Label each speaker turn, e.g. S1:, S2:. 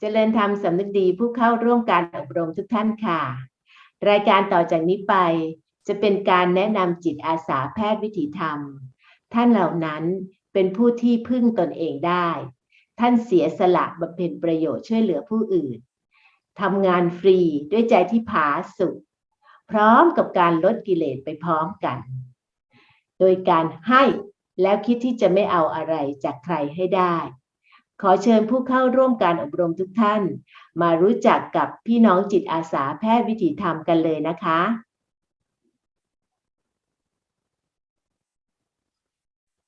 S1: เจริญธรรมสำนึกดีผู้เข้าร่วมการอบรมทุกท่านค่ะ รายการต่อจากนี้ไป จะเป็นการแนะนำจิตอาสาแพทย์วิถีธรรม ท่านเหล่านั้นเป็นผู้ที่พึ่งตนเองได้ ท่านเสียสละบำเพ็ญประโยชน์ช่วยเหลือผู้อื่นทำงานฟรีด้วยใจที่ผาสุกพร้อมกับการลดกิเลสไปพร้อมกัน โดยการให้แล้วคิดที่จะไม่เอาอะไรจากใครให้ได้ ขอเชิญผู้เข้าร่วมการอบรมทุกท่าน มารู้จักกับพี่น้องจิตอาสาแพทย์วิถีธรรมกันเลยนะคะ